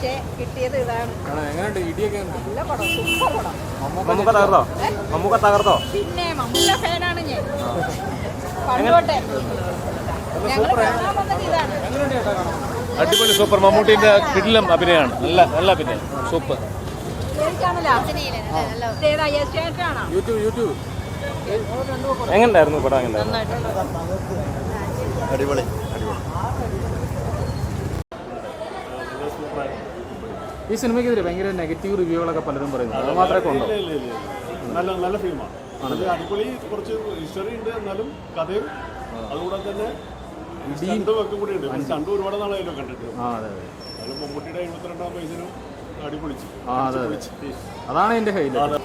പക്ഷേ കിട്ടിയത് ഇതാണ്. ഇടിയൊക്കെ നല്ല പടം സൂപ്പർ പടം. മമ്മൂക്ക തകർത്തോ മമ്മൂക്ക തകർത്തോ പിന്നെ മമ്മൂക്ക ഫാനാണ് ഞാൻ. പണ്ടോട്ടെ ഞങ്ങൾ കാണാൻ വന്നത് ഇതാണ്. അടിപൊളി സൂപ്പർ. മമ്മൂട്ടിന്റെ കിടിലം അഭിനയമാണ്. നല്ല നല്ല അഭിനയം. സൂപ്പർ. എങ്ങനെയായിരുന്നു പടം? എങ്ങനെ അടിപൊളി യൂട്യൂബ് അടിപൊളി ഈ സിനിമയ്ക്കെതിരെ ഭയങ്കര നെഗറ്റീവ് റിവ്യൂകളൊക്കെ പലരും പറയുന്നു. അത് മാത്രമേ കൊണ്ടോ? ഇല്ല ഇല്ല ഇല്ല നല്ല നല്ല ഫിലിമാണ് അത് അടിപൊളി കുറച്ച് ഹിസ്റ്ററി ഉണ്ട് എന്നാലും കഥയും അതുകൂടെ തന്നെ സ്റ്റണ്ടും ഒക്കെ കൂടി ഉണ്ട്. സ്റ്റണ്ട് ഒരുപാട് നാളായാലും കണ്ടിട്ട്. ആ അതെ അതെ. അത് മമ്മൂട്ടിയുടെ എഴുപത്തിരണ്ടാം വയസ്സിനും അടിപൊളിച്ചു. ആ അതെ അതെ. അതാണ് എന്റെ ഹൈലൈറ്റ്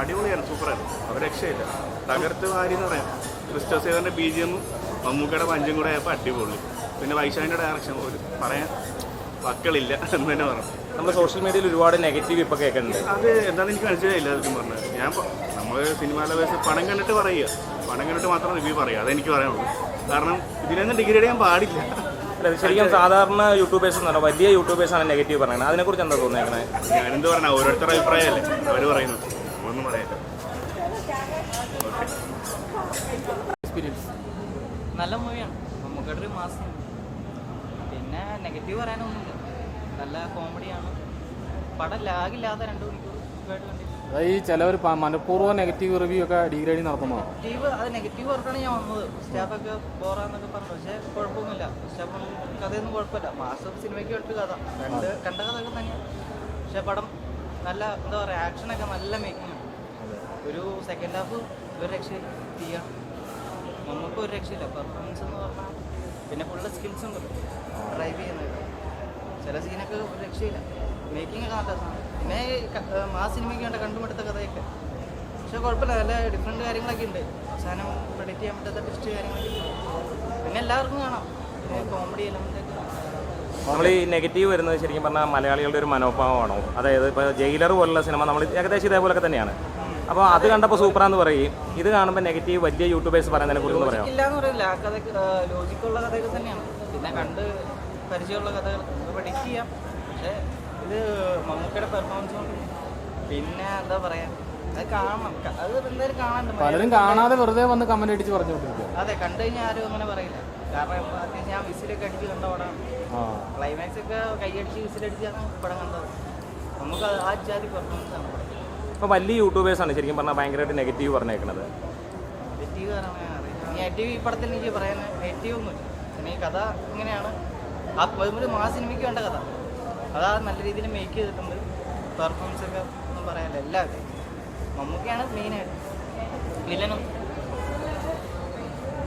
അടിപൊളിയാണ് സൂപ്പറായിരുന്നു. അവർ രക്ഷയില്ല. തകർത്ത് വാരി എന്ന് പറയാം. ക്രിസ്റ്റോസേവന്റെ ബി ജി എമ്മും മമ്മൂക്കയുടെ പഞ്ചും കൂടെ ആയപ്പോൾ അടിപൊളി. പിന്നെ വൈശാലിന്റെ ഡയറക്ഷൻ ഒരു പറയാൻ വക്കളില്ല എന്ന് തന്നെ പറഞ്ഞു. നമ്മുടെ സോഷ്യൽ മീഡിയയിൽ ഒരുപാട് നെഗറ്റീവ് ഇപ്പോൾ കേൾക്കുന്നുണ്ട്. അത് എന്താണെന്ന് എനിക്ക് മനസ്സിലായില്ല അതൊക്കെ പറഞ്ഞത് ഞാൻ നമ്മൾ സിനിമ ലവേഴ്സ് പണം കണ്ടിട്ട് പറയുക. പണം കണ്ടിട്ട് മാത്രം റിവ്യൂ പറയുക. അതെനിക്ക് പറയാനുള്ളൂ. കാരണം ഇതിനൊന്നും ഡിഗ്രി ചെയ്യാൻ പാടില്ല. അല്ല, ശരിക്കും സാധാരണ യൂട്യൂബേഴ്സ് എന്ന് പറഞ്ഞാൽ വലിയ യൂട്യൂബേഴ്സ് ആണ് നെഗറ്റീവ് പറയുന്നത് അതിനെക്കുറിച്ച് എന്താ തോന്നിയേക്കണേ ഞാനെന്ത് പറഞ്ഞാൽ ഓരോരുത്തരുടെ അഭിപ്രായമല്ലേ. അവർ പറയുന്നു ഒന്നും പറയാനില്ല എക്സ്പീരിയൻസ് നല്ല മൂവിയാണ് നമുക്കൊരു മാസം നെഗറ്റീവ് പറയാനൊന്നുമില്ല. നല്ല കോമഡിയാണ്. പടം ലാഗില്ലാതെ രണ്ട് മണിക്കൂർ ഈ ചിലവർ മനഃപൂർവം നെഗറ്റീവ് റിവ്യൂ ഒക്കെ ഡിഗ്രേഡിങ് നടത്തുന്നതാണ് നെഗറ്റീവ് അത് നെഗറ്റീവ് പറഞ്ഞാണ് ഞാൻ വന്നത്. സ്റ്റാഫ് ഒക്കെ ബോറാന്നൊക്കെ പറഞ്ഞു. പക്ഷേ കുഴപ്പമൊന്നുമില്ല. സ്റ്റാഫ് കഥയൊന്നും കുഴപ്പമില്ല. മാസം സിനിമയ്ക്ക് വേണ്ടി കഥ. രണ്ട് കണ്ട കഥയൊക്കെ തന്നെയാണ് പക്ഷേ പടം നല്ല എന്താ പറയുക ആക്ഷനൊക്കെ നല്ല മേക്കിംഗ് ആണ്. ഒരു സെക്കൻഡ് ഹാഫ് ഒരു രക്ഷയില്ല. തീയ നമുക്ക് ഒരു രക്ഷയില്ല. പെർഫോമൻസ് എന്ന് പറഞ്ഞാൽ പിന്നെ ഫുള്ള് സ്കിൽസും ഉണ്ട്. ഡ്രൈവ് ചെയ്യുന്നത്. ചില സീനൊക്കെ ഒരു രക്ഷയില്ല. മേക്കിംഗ് ഒക്കെ നല്ല സാധനം. പിന്നെ ആ സിനിമയ്ക്ക് വേണ്ട കണ്ടുപിടുത്ത കഥയൊക്കെ. പക്ഷെ കുഴപ്പമില്ല. നല്ല ഡിഫറെന്റ് കാര്യങ്ങളൊക്കെ ഉണ്ട്. അവസാനം പ്രെഡിക്റ്റ് ചെയ്യാൻ പറ്റാത്ത ടെസ്റ്റ് കാര്യങ്ങളൊക്കെ ഉണ്ട്. പിന്നെ എല്ലാവർക്കും കാണാം. കോമഡി എലമെന്റ് ഒക്കെ നമ്മൾ ഈ നെഗറ്റീവ് വരുന്നത് ശരിക്കും പറഞ്ഞാൽ മലയാളികളുടെ ഒരു മനോഭാവമാണോ? അതായത് ഇപ്പോൾ ജയിലർ പോലുള്ള സിനിമ നമ്മൾ ഏകദേശം ഇതേപോലൊക്കെ തന്നെയാണ്. അപ്പോൾ അത് കണ്ടപ്പോൾ സൂപ്പറാന്ന് പറയും. ഇത് കാണുമ്പോൾ നെഗറ്റീവ് വലിയ യൂട്യൂബേഴ്സ് പറയുന്നതിനെ കുറിച്ച് പറയാം ഇല്ലാന്ന് പറയില്ല. ആ കഥ ലോജിക്കുള്ള കഥയൊക്കെ തന്നെയാണ്. പിന്നെ കണ്ട് പരിചയമുള്ള കഥകൾ പ്രെഡിക്റ്റ് ചെയ്യാം. പക്ഷേ ഇത് മമ്മൂക്കയുടെ പെർഫോമൻസ് കൊണ്ട്. പിന്നെ എന്താ പറയാ അത് കാണണം. അത് എന്തായാലും കാണാനുണ്ട്. പലരും കാണാതെ വെറുതെ വന്ന് കമന്റ് അടിച്ച് പറഞ്ഞു അതെ കണ്ടു കഴിഞ്ഞാൽ ആരും അങ്ങനെ പറയില്ല. കാരണം അത്യാവശ്യം ഞാൻ വിസിലൊക്കെ അടിച്ച് കണ്ട പടം ആ. ക്ലൈമാക്സ് ഒക്കെ കൈയടിച്ച് വിസിലടിച്ചാണ് പടം കണ്ടത്. നമുക്ക് ആ ജാതി പെർഫോമൻസ് ആണ് ഇപ്പോൾ വലിയ യൂട്യൂബേഴ്സാണ് ശരിക്കും പറഞ്ഞാൽ ഭയങ്കരമായിട്ട് നെഗറ്റീവ് പറഞ്ഞേക്കുന്നത് നെഗറ്റീവ് കാരണം അറിയാം നെഗറ്റീവ് ഈ പടത്തിൽ എനിക്ക് പറയാൻ നെഗറ്റീവ് ഒന്നുമില്ല. പിന്നെ ഈ കഥ ഇങ്ങനെയാണ്. ആ ഒരു മാ സിനിമയ്ക്ക് വേണ്ട കഥ. അതാ നല്ല രീതിയിൽ മേക്ക് ചെയ്തിട്ടുണ്ട്. പെർഫോമൻസ് ഒക്കെ ഒന്നും പറയാനില്ല. എല്ലാവരും. മമ്മൂക്കയാണ് മെയിനായിട്ട് വില്ലനും.